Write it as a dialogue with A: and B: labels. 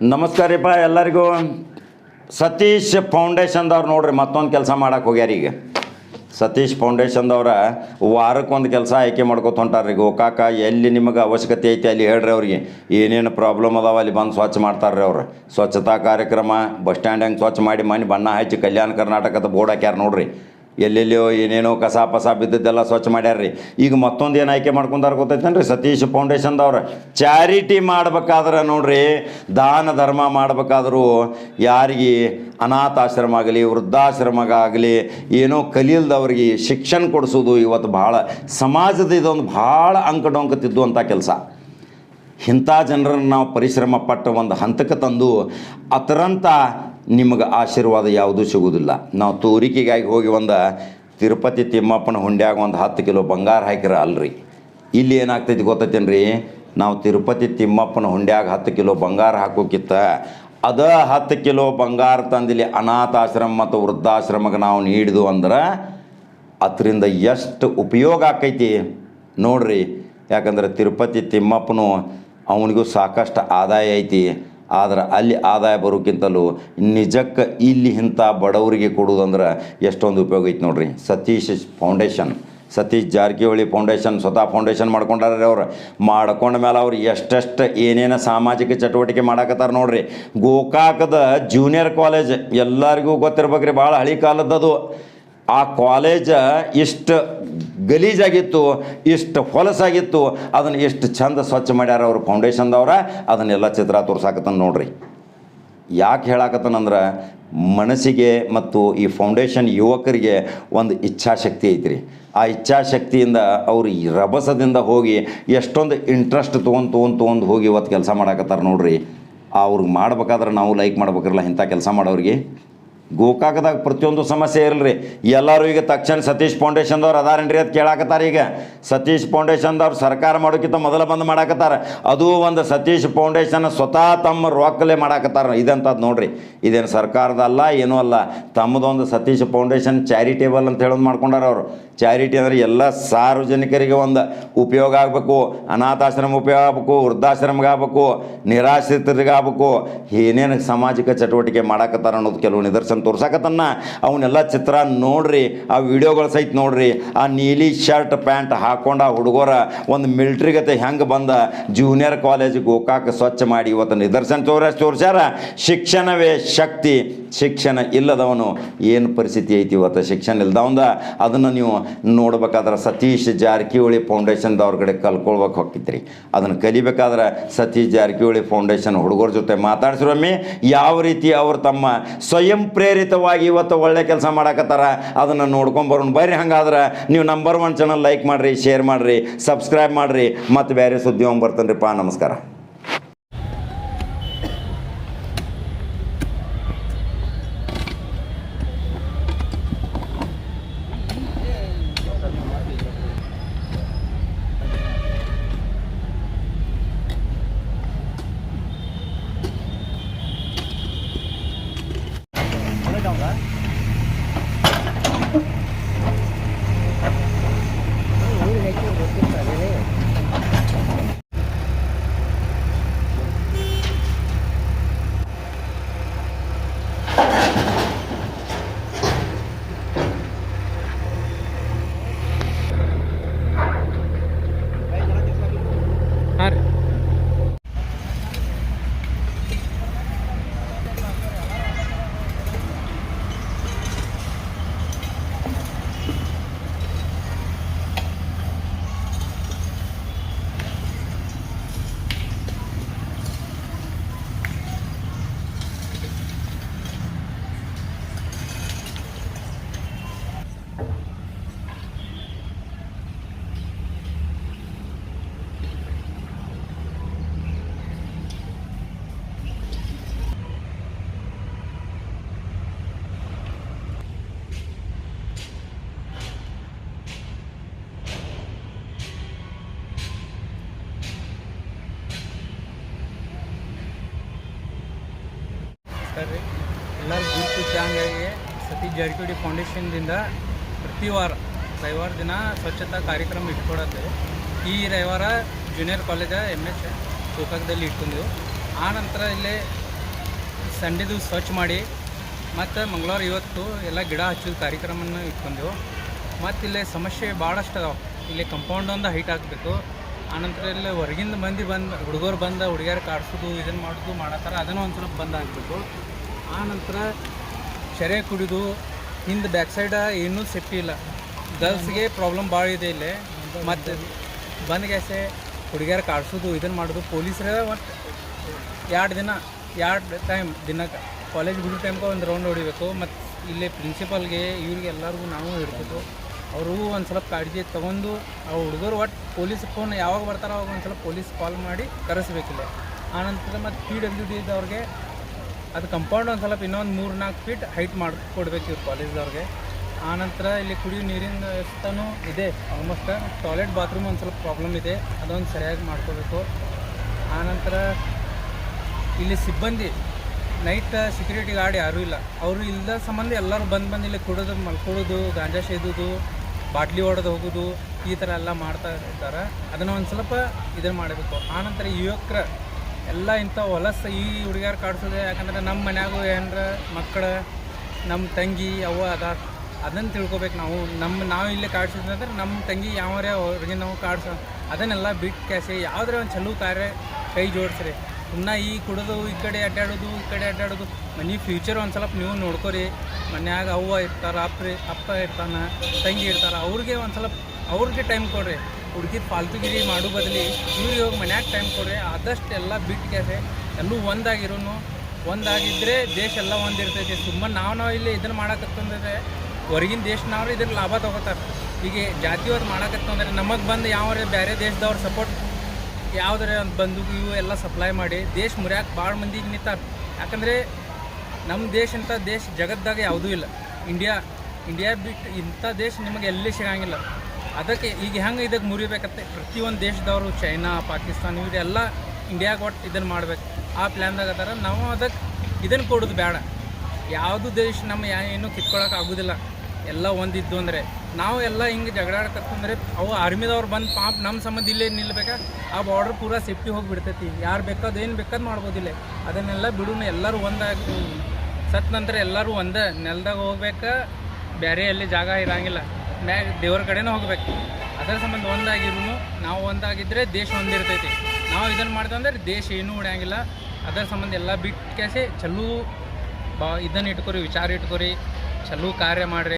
A: ನಮಸ್ಕಾರ ರೀಪ ಎಲ್ಲರಿಗೂ. ಸತೀಶ್ ಫೌಂಡೇಶನ್ದವ್ರು ನೋಡ್ರಿ, ಮತ್ತೊಂದು ಕೆಲಸ ಮಾಡಕ್ಕೆ ಹೋಗ್ಯಾರ ಈಗ. ಸತೀಶ್ ಫೌಂಡೇಶನ್ದವ್ರ ವಾರಕ್ಕೆ ಒಂದು ಕೆಲಸ ಆಯ್ಕೆ ಮಾಡ್ಕೊತ ಹೊಂಟಾರ್ರಿ ಗೋಕಾಕ. ಎಲ್ಲಿ ನಿಮಗೆ ಅವಶ್ಯಕತೆ ಐತಿ ಅಲ್ಲಿ ಹೇಳ್ರಿ ಅವ್ರಿಗೆ. ಏನೇನು ಪ್ರಾಬ್ಲಮ್ ಅದಾವ ಅಲ್ಲಿ ಬಂದು ಸ್ವಚ್ಛ ಮಾಡ್ತಾರ್ರಿ ಅವ್ರು. ಸ್ವಚ್ಛತಾ ಕಾರ್ಯಕ್ರಮ, ಬಸ್ ಸ್ಟ್ಯಾಂಡ್ ಹೆಂಗೆ ಸ್ವಚ್ಛ ಮಾಡಿ ಮನೆ ಬಣ್ಣ ಹಚ್ಚಿ ಕಲ್ಯಾಣ ಕರ್ನಾಟಕದ ಬೋರ್ಡ್ ಹಾಕ್ಯಾರ ನೋಡ್ರಿ. ಎಲ್ಲೆಲ್ಲಿಯೋ ಏನೇನೋ ಕಸ ಪಸ ಬಿದ್ದದ್ದೆಲ್ಲ ಸ್ವಚ್ಛ ಮಾಡ್ಯಾರ್ರಿ. ಈಗ ಮತ್ತೊಂದು ಏನು ಆಯ್ಕೆ ಮಾಡ್ಕೊಂಡಾರ ಗೊತ್ತೈತೇನ್ರಿ? ಸತೀಶ್ ಫೌಂಡೇಶನ್ದವ್ರು ಚಾರಿಟಿ ಮಾಡ್ಬೇಕಾದ್ರೆ ನೋಡ್ರಿ, ದಾನ ಧರ್ಮ ಮಾಡ್ಬೇಕಾದ್ರೂ ಯಾರಿಗೆ ಅನಾಥಾಶ್ರಮ ಆಗಲಿ ವೃದ್ಧಾಶ್ರಮಗಾಗಲಿ ಏನೋ ಕಲಿಯಲ್ದವ್ರಿಗೆ ಶಿಕ್ಷಣ ಕೊಡಿಸೋದು ಇವತ್ತು ಭಾಳ, ಸಮಾಜದ ಇದೊಂದು ಭಾಳ ಅಂಕಡೊಂಕ ತಿದ್ದುವಂಥ ಕೆಲಸ. ಇಂಥ ಜನರನ್ನು ನಾವು ಪರಿಶ್ರಮ ಪಟ್ಟು ಒಂದು ಹಂತಕ್ಕೆ ತಂದು ಅದರಂಥ ನಿಮಗೆ ಆಶೀರ್ವಾದ ಯಾವುದೂ ಸಿಗುವುದಿಲ್ಲ. ನಾವು ತೋರಿಕೆಗಾಗಿ ಹೋಗಿ ಒಂದು ತಿರುಪತಿ ತಿಮ್ಮಪ್ಪನ ಹುಂಡ್ಯಾಗ ಒಂದು ಹತ್ತು ಕಿಲೋ ಬಂಗಾರ ಹಾಕಿರ ಅಲ್ರಿ. ಇಲ್ಲಿ ಏನಾಗ್ತೈತಿ ಗೊತ್ತೈತೇನ್ರಿ? ನಾವು ತಿರುಪತಿ ತಿಮ್ಮಪ್ಪನ ಹುಂಡ್ಯಾಗ ಹತ್ತು ಕಿಲೋ ಬಂಗಾರ ಹಾಕೋಕಿತ್ತ, ಅದ ಹತ್ತು ಕಿಲೋ ಬಂಗಾರ ತಂದಿಲ್ಲಿ ಅನಾಥಾಶ್ರಮ ಮತ್ತು ವೃದ್ಧಾಶ್ರಮಕ್ಕೆ ನಾವು ನೀಡಿದು ಅಂದ್ರೆ ಅದರಿಂದ ಎಷ್ಟು ಉಪಯೋಗ ಆಕೈತಿ ನೋಡ್ರಿ. ಯಾಕಂದ್ರೆ ತಿರುಪತಿ ತಿಮ್ಮಪ್ಪನು ಅವನಿಗೂ ಸಾಕಷ್ಟು ಆದಾಯ ಐತಿ. ಆದ್ರೆ ಅಲ್ಲಿ ಆದಾಯ ಬರೋಕ್ಕಿಂತಲೂ ನಿಜಕ್ಕೆ ಇಲ್ಲಿ ಇಂಥ ಬಡವರಿಗೆ ಕೊಡೋದಂದ್ರೆ ಎಷ್ಟೊಂದು ಉಪಯೋಗ ಐತೆ ನೋಡ್ರಿ. ಸತೀಶ್ ಫೌಂಡೇಶನ್, ಸತೀಶ್ ಜಾರಕಿಹೊಳಿ ಫೌಂಡೇಶನ್ ಸ್ವತಃ ಫೌಂಡೇಶನ್ ಮಾಡ್ಕೊಂಡಾರ್ರಿ ಅವ್ರು. ಮಾಡ್ಕೊಂಡ ಮೇಲೆ ಅವ್ರು ಎಷ್ಟೆಷ್ಟು ಏನೇನು ಸಾಮಾಜಿಕ ಚಟುವಟಿಕೆ ಮಾಡಾಕತ್ತಾರ ನೋಡ್ರಿ. ಗೋಕಾಕದ ಜೂನಿಯರ್ ಕಾಲೇಜ್ ಎಲ್ಲರಿಗೂ ಗೊತ್ತಿರ್ಬೇಕ್ರಿ, ಭಾಳ ಹಳಿ ಕಾಲದ್ದದು. ಆ ಕಾಲೇಜ ಇಷ್ಟು ಗಲೀಜಾಗಿತ್ತು, ಇಷ್ಟು ಹೊಲಸಾಗಿತ್ತು, ಅದನ್ನು ಎಷ್ಟು ಚಂದ ಸ್ವಚ್ಛ ಮಾಡ್ಯಾರ ಅವ್ರ ಫೌಂಡೇಶನ್ದವ್ರ ಅದನ್ನೆಲ್ಲ ಚಿತ್ರ ತೋರ್ಸಾಕತ್ತಾನ ನೋಡ್ರಿ. ಯಾಕೆ ಹೇಳಾಕತ್ತನಂದ್ರೆ ಮನಸ್ಸಿಗೆ ಮತ್ತು ಈ ಫೌಂಡೇಶನ್ ಯುವಕರಿಗೆ ಒಂದು ಇಚ್ಛಾಶಕ್ತಿ ಐತ್ರಿ. ಆ ಇಚ್ಛಾಶಕ್ತಿಯಿಂದ ಅವರು ಈ ರಭಸದಿಂದ ಹೋಗಿ ಎಷ್ಟೊಂದು ಇಂಟ್ರೆಸ್ಟ್ ತೊಗೊಂಡು ತೊಗೊಂಡು ತೊಗೊಂಡು ಹೋಗಿ ಇವತ್ತು ಕೆಲಸ ಮಾಡಾಕತ್ತಾರ ನೋಡ್ರಿ. ಅವ್ರಿಗೆ ಮಾಡ್ಬೇಕಾದ್ರೆ ನಾವು ಲೈಕ್ ಮಾಡ್ಬೇಕ್ರಲ್ಲ ಇಂಥ ಕೆಲಸ ಮಾಡೋರಿಗೆ. ಗೋಕಾಕದಾಗ ಪ್ರತಿಯೊಂದು ಸಮಸ್ಯೆ ಇರಲ್ರಿ. ಎಲ್ಲರೂ ಈಗ ತಕ್ಷಣ ಸತೀಶ್ ಫೌಂಡೇಶನ್ದವ್ರು ಅದಾರೇನ್ರಿ ಅದು ಕೇಳಾಕತ್ತಾರ ಈಗ. ಸತೀಶ್ ಫೌಂಡೇಶನ್ದವ್ರು ಸರ್ಕಾರ ಮಾಡೋಕ್ಕಿಂತ ಮೊದಲ ಬಂದು ಮಾಡಾಕತ್ತಾರ. ಅದು ಒಂದು ಸತೀಶ್ ಫೌಂಡೇಶನ್ ಸ್ವತಃ ತಮ್ಮ ರೊಕ್ಕಲೆ ಮಾಡಾಕತ್ತಾರ. ಇದಂಥದ್ದು ನೋಡ್ರಿ. ಇದೇನು ಸರ್ಕಾರದಲ್ಲ ಏನೂ ಅಲ್ಲ. ತಮ್ಮದೊಂದು ಸತೀಶ್ ಫೌಂಡೇಶನ್ ಚಾರಿಟೇಬಲ್ ಅಂತ ಹೇಳೋದು ಮಾಡ್ಕೊಂಡಾರ ಅವರು. ಚಾರಿಟಿ ಅಂದರೆ ಎಲ್ಲ ಸಾರ್ವಜನಿಕರಿಗೆ ಒಂದು ಉಪಯೋಗ ಆಗಬೇಕು. ಅನಾಥಾಶ್ರಮ ಉಪಯೋಗ ಆಗಬೇಕು, ವೃದ್ಧಾಶ್ರಮಗೆ ಆಗಬೇಕು, ನಿರಾಶ್ರಿತರಿಗೆ ಆಗಬೇಕು. ಏನೇನು ಸಾಮಾಜಿಕ ಚಟುವಟಿಕೆ ಮಾಡಾಕತ್ತಾರ ಅನ್ನೋದು ಕೆಲವು ನಿದರ್ಶನ ತೋರ್ಸಾಕತ್ತನ್ನ. ಅವನ್ನೆಲ್ಲ ಚಿತ್ರ ನೋಡ್ರಿ, ಆ ವಿಡಿಯೋಗಳ ಸಹಿತ ನೋಡ್ರಿ. ಆ ನೀಲಿ ಶರ್ಟ್, ಪ್ಯಾಂಟ್ ಹಾಕೊಂಡು ಆ ಹುಡುಗರ ಒಂದು ಮಿಲ್ಟ್ರಿ ಗತೆ ಹೆಂಗೆ ಬಂದ? ಜೂನಿಯರ್ ಕಾಲೇಜ್ ಗೋಕಾಕ ಸ್ವಚ್ಛ ಮಾಡಿ ಇವತ್ತು ನಿದರ್ಶನ ತೋರಿಸ್ ತೋರಿಸ್ಯಾರ. ಶಿಕ್ಷಣವೇ ಶಕ್ತಿ. ಶಿಕ್ಷಣ ಇಲ್ಲದವನು ಏನು ಪರಿಸ್ಥಿತಿ ಐತಿ ಇವತ್ತು? ಶಿಕ್ಷಣ ಇಲ್ಲದವಂದ ಅದನ್ನು ನೀವು ನೋಡ್ಬೇಕಾದ್ರೆ ಸತೀಶ್ ಜಾರಕಿಹೊಳಿ ಫೌಂಡೇಶನ್ದವ್ರ ಕಡೆ ಕಲ್ಕೊಳ್ಬೇಕು ಹೋಗಿತ್ರಿ ಅದನ್ನು ಕಲಿಬೇಕಾದ್ರೆ ಸತೀಶ್ ಜಾರಕಿಹೊಳಿ ಫೌಂಡೇಶನ್ ಹುಡುಗರ ಜೊತೆ ಮಾತಾಡ್ಸಿರೊಮ್ಮೆ ಯಾವ ರೀತಿ ಅವರು ತಮ್ಮ ಸ್ವಯಂ ಪ್ರೇರಿತವಾಗಿ ಇವತ್ತು ಒಳ್ಳೆ ಕೆಲಸ ಮಾಡಾಕತ್ತಾರ ಅದನ್ನು ನೋಡ್ಕೊಂಬರೋಣ ಬರ್ರಿ ಹಂಗಾದ್ರೆ ನೀವು ನಂಬರ್ ಒನ್ ಚಾನಲ್ ಲೈಕ್ ಮಾಡಿರಿ ಶೇರ್ ಮಾಡಿರಿ ಸಬ್ಸ್ಕ್ರೈಬ್ ಮಾಡಿರಿ. ಮತ್ತು ಬೇರೆ ಸುದ್ದಿ ಹೋಗಿ ಬರ್ತಾನೆ ರೀ ಪಾ ನಮಸ್ಕಾರ
B: ಹಾಂ ರೀ ನಮಸ್ಕಾರ ರೀ ಎಲ್ಲರೂ ಗುರುತಿದ್ದಂಗಾಗಿ ಸತೀಶ್ ಜಾರಕಿಹೊಳಿ ಫೌಂಡೇಶನ್ದಿಂದ ಪ್ರತಿ ವಾರ, ರವಿವಾರ ದಿನ ಸ್ವಚ್ಛತಾ ಕಾರ್ಯಕ್ರಮ ಇಟ್ಕೊಡತ್ತೆ. ಈ ರವಿವಾರ ಜೂನಿಯರ್ ಕಾಲೇಜ ಎಂ ಎಸ್ ಗೋಕಾಕದಲ್ಲಿ ಇಟ್ಕೊಂಡೆವು ಆ ನಂತರ ಇಲ್ಲೇ ಸಂಡೇದು ಸ್ವಚ್ಛ ಮಾಡಿ, ಮತ್ತು ಮಂಗಳವಾರ ಇವತ್ತು ಎಲ್ಲ ಗಿಡ ಹಚ್ಚಿದ ಕಾರ್ಯಕ್ರಮನ ಇಟ್ಕೊಂಡೆವು ಮತ್ತು ಇಲ್ಲಿ ಸಮಸ್ಯೆ ಭಾಳಷ್ಟು ಅದಾವೆ. ಇಲ್ಲಿ ಕಂಪೌಂಡ್ ಒಂದು ಹೈಟ್ ಹಾಕಬೇಕು. ಆನಂತರ ಎಲ್ಲ ಹೊರಗಿಂದ ಮಂದಿ ಬಂದು, ಹುಡುಗರು ಬಂದ ಹುಡುಗಿಯರು ಕಾಡ್ಸೋದು ಇದನ್ನು ಮಾಡೋದು ಮಾಡತ್ತಾರ ಅದನ್ನು ಒಂದು ಸ್ವಲ್ಪ ಬಂದ್ ಆಗಬೇಕು ಆನಂತರ ಶರೆ ಕುಡಿದು, ಹಿಂದೆ ಬ್ಯಾಕ್ ಸೈಡ ಏನೂ ಸೇಫ್ಟಿ ಇಲ್ಲ. ಗರ್ಲ್ಸ್ಗೆ ಪ್ರಾಬ್ಲಮ್ ಭಾಳ ಇದೆ ಇಲ್ಲಿ. ಮತ್ತು ಬಂದ್ ಗ್ಯಾಸೆ ಹುಡುಗಿಯರು ಕಾಡ್ಸೋದು ಇದನ್ನು ಮಾಡೋದು, ಪೊಲೀಸರೇ ಒಟ್ಟು ಎರಡು ದಿನ, ಎರಡು ಟೈಮ್ ದಿನಕ್ಕೆ ಕಾಲೇಜ್ ಬಿಡೋ ಟೈಮ್ಗೆ ಒಂದು ರೌಂಡ್ ಹೊಡಿಬೇಕು. ಮತ್ತು ಇಲ್ಲೇ ಪ್ರಿನ್ಸಿಪಲ್ಗೆ ಇವ್ರಿಗೆ ಎಲ್ಲರಿಗೂ ನಾವು ಇರ್ಬೇಕು ಅವರು ಒಂದು ಸ್ವಲ್ಪ ಕಾಳಜಿ ತೊಗೊಂಡು, ಆ ಹುಡುಗರು ಒಟ್ಟು ಪೊಲೀಸ್ ಫೋನ್ ಯಾವಾಗ ಬರ್ತಾರೋ ಅವಾಗ ಒಂದು ಸ್ವಲ್ಪ ಪೊಲೀಸ್ ಕಾಲ್ ಮಾಡಿ ಕರೆಸ್ಬೇಕಿಲ್ಲ. ಆನಂತರ ಮತ್ತು ಪಿ ಡಬ್ಲ್ಯೂ ಡಿ ಇದ್ದವ್ರಿಗೆ ಅದು ಕಂಪೌಂಡ್ ಒಂದು ಸ್ವಲ್ಪ ಇನ್ನೊಂದು ಮೂರು ನಾಲ್ಕು ಫೀಟ್ ಹೈಟ್ ಮಾಡಿಕೊಡ್ಬೇಕು ಇವ್ರು ಕಾಲೇಜ್ದವ್ರಿಗೆ ಆನಂತರ ಇಲ್ಲಿ ಕುಡಿಯೋ ನೀರಿನ ವ್ಯವಸ್ಥೆನೂ ಇದೆ. ಆಲ್ಮೋಸ್ಟ್ ಟಾಯ್ಲೆಟ್ ಬಾತ್ರೂಮ್ ಒಂದು ಸ್ವಲ್ಪ ಪ್ರಾಬ್ಲಮ್ ಇದೆ. ಅದೊಂದು ಸರಿಯಾಗಿ ಮಾಡ್ಕೋಬೇಕು. ಆನಂತರ ಇಲ್ಲಿ ಸಿಬ್ಬಂದಿ ನೈಟ್ ಸೆಕ್ಯೂರಿಟಿ ಗಾರ್ಡ್ ಯಾರೂ ಇಲ್ಲ. ಅವರು ಇಲ್ಲದ ಸಂಬಂಧ ಎಲ್ಲರೂ ಬಂದು ಬಂದು ಇಲ್ಲಿ ಕುಡಿದು ಮಲ್ಕೊಳ್ಳೋದು ಗಾಂಜಾ ಸೇದೋದು ಬಾಟ್ಲಿ ಹೊಡೆದು ಹೋಗೋದು, ಈ ಥರ ಎಲ್ಲ ಮಾಡ್ತಾ ಇರ್ತಾರೆ ಅದನ್ನು ಒಂದು ಸ್ವಲ್ಪ ಇದನ್ನು ಮಾಡಬೇಕು. ಆನಂತರ ಯುವಕರ ಎಲ್ಲ ಇಂಥ ಹೊಲಸ ಈ ಹುಡುಗಿಯರು ಕಾಡ್ಸೋದು, ಯಾಕಂದ್ರೆ ನಮ್ಮ ಮನ್ಯಾಗೂ ಏನಾರ ಮಕ್ಕಳ ನಮ್ಮ ತಂಗಿ ಅವ ಅದ ಅದನ್ನು ತಿಳ್ಕೊಬೇಕು ನಾವು. ನಮ್ಮ ನಾವು ಇಲ್ಲೇ ಕಾಡ್ಸಿದ್ರೆ ನಮ್ಮ ತಂಗಿ ಯಾವರೇ ಹೊರಗೆ ನಾವು ಕಾಡ್ಸೋ, ಅದನ್ನೆಲ್ಲ ಬಿಟ್ಟು ಕ್ಯಾಸೆ ಯಾವುದೇ ಒಂದು ಚಲೋ ಕಾರ್ಯ ಕೈ ಜೋಡಿಸ್ರಿ. ಸುಮ್ಮನೆ ಈ ಕುಡಿದು, ಈ ಕಡೆ ಅಡ್ಡಾಡೋದು, ಈ ಕಡೆ ಅಡ್ಡಾಡೋದು. ಮನೆ ಫ್ಯೂಚರ್ ಒಂದು ಸ್ವಲ್ಪ ನೀವು ನೋಡ್ಕೊರಿ. ಮನ್ಯಾಗ ಅವ್ವ ಇರ್ತಾರೆ, ಅಪ್ಪ ಅಪ್ಪ ಇರ್ತಾನೆ, ತಂಗಿ ಇರ್ತಾರ, ಅವ್ರಿಗೆ ಒಂದು ಸ್ವಲ್ಪ ಅವ್ರಿಗೆ ಟೈಮ್ ಕೊಡ್ರಿ. ಹುಡುಗಿ ಫಾಲ್ತುಗಿರಿ ಮಾಡೋ ಬದಲಿ. ಇವ್ರಿಗೆ ಹೋಗಿ ಮನ್ಯಾಗ ಟೈಮ್ ಕೊಡ್ರಿ. ಆದಷ್ಟು ಎಲ್ಲ ಬಿಟ್ಟು ಕ್ಯಾಸೆ ಎಲ್ಲೂ ಒಂದಾಗಿರೋನು. ಒಂದಾಗಿದ್ದರೆ ದೇಶ ಎಲ್ಲ ಒಂದಿರ್ತೈತಿ. ಸುಮ್ಮನೆ ನಾವು ನಾವು ಇಲ್ಲಿ ಇದನ್ನು ಮಾಡಕತ್ತಂದ್ರೆ ಹೊರಗಿನ ದೇಶನವ್ರು ಇದ್ರ ಲಾಭ ತೊಗೋತಾರೆ. ಹೀಗೆ ಜಾತಿಯವ್ರು ಮಾಡಕತ್ತಂದ್ರೆ ನಮಗೆ ಬಂದು ಯಾವ ಬೇರೆ ದೇಶದವ್ರು ಸಪೋರ್ಟ್ ಯಾವುದರ ಬಂದೂಕು ಇವು ಎಲ್ಲ ಸಪ್ಲೈ ಮಾಡಿ ದೇಶ ಮುರಿಯಾಕೆ ಭಾಳ ಮಂದಿಗೆ ನಿಂತಾರೆ ಯಾಕಂದರೆ ನಮ್ಮ ದೇಶ ಇಂಥ ದೇಶ ಜಗತ್ತಾಗ ಯಾವುದೂ ಇಲ್ಲ. ಇಂಡಿಯಾ ಇಂಡಿಯಾ ಬಿಟ್ಟು ಇಂಥ ದೇಶ ನಿಮಗೆ ಎಲ್ಲಿ ಸಿಗಂಗಿಲ್ಲ. ಅದಕ್ಕೆ ಈಗ ಹೆಂಗೆ ಇದಕ್ಕೆ ಮುರಿಬೇಕತ್ತೆ ಪ್ರತಿಯೊಂದು ದೇಶದವರು ಚೈನಾ ಪಾಕಿಸ್ತಾನ ಇವರೆಲ್ಲ ಇಂಡಿಯಾಗೆ ಒಟ್ಟು ಇದನ್ನು ಮಾಡ್ಬೇಕು. ಆ ಪ್ಲ್ಯಾನ್ದಾಗ ಅದಾರ. ನಾವು ಅದಕ್ಕೆ ಇದನ್ನು ಕೊಡೋದು ಬೇಡ ಯಾವುದು ದೇಶ ನಮ್ಮ ಏನು ಕಿತ್ಕೊಳಕ್ಕೆ ಆಗೋದಿಲ್ಲ. ಎಲ್ಲ ಒಂದಿದ್ದು ಅಂದರೆ ನಾವು ಎಲ್ಲ ಹಿಂಗೆ ಜಗಳಾಡಕತ್ತಂದ್ರೆ ಅವು ಆರ್ಮಿದವ್ರು ಬಂದು ಪಾಪ ನಮ್ಮ ಸಂಬಂಧ ಇಲ್ಲೇ ನಿಲ್ಬೇಕಾ? ಆ ಬಾರ್ಡ್ರ್ ಪೂರಾ ಸೇಫ್ಟಿ ಹೋಗಿಬಿಡ್ತೈತಿ. ಯಾರು ಬೇಕಾದ ಏನು ಬೇಕಾದ್ ಮಾಡ್ಬೋದಿಲ್ಲ. ಅದನ್ನೆಲ್ಲ ಬಿಡುನು ಎಲ್ಲರೂ ಒಂದಾಗಿ ಸತ್ ನಂತರ ಎಲ್ಲರೂ ಒಂದೇ ನೆಲದಾಗ ಹೋಗ್ಬೇಕಾ. ಬೇರೆ ಎಲ್ಲಿ ಜಾಗ ಇರೋಂಗಿಲ್ಲ. ಮ್ಯಾಗ ದೇವ್ರ ಕಡೆನೂ ಹೋಗ್ಬೇಕು. ಅದರ ಸಂಬಂಧ ಒಂದಾಗಿರೂ ನಾವು ಒಂದಾಗಿದ್ದರೆ ದೇಶ ಒಂದಿರ್ತೈತಿ. ನಾವು ಇದನ್ನು ಮಾಡ್ತಂದ್ರೆ ದೇಶ ಏನೂ ಉಳಿಯಂಗಿಲ್ಲ ಅದರ ಸಂಬಂಧ ಎಲ್ಲ ಬಿಟ್ಟು ಕೇಸಿ ಚಲೋ ಬಾ ಇದನ್ನು ಇಟ್ಕೊರಿ, ವಿಚಾರ ಇಟ್ಕೊರಿ, ಚಲೋ ಕಾರ್ಯ ಮಾಡ್ರಿ.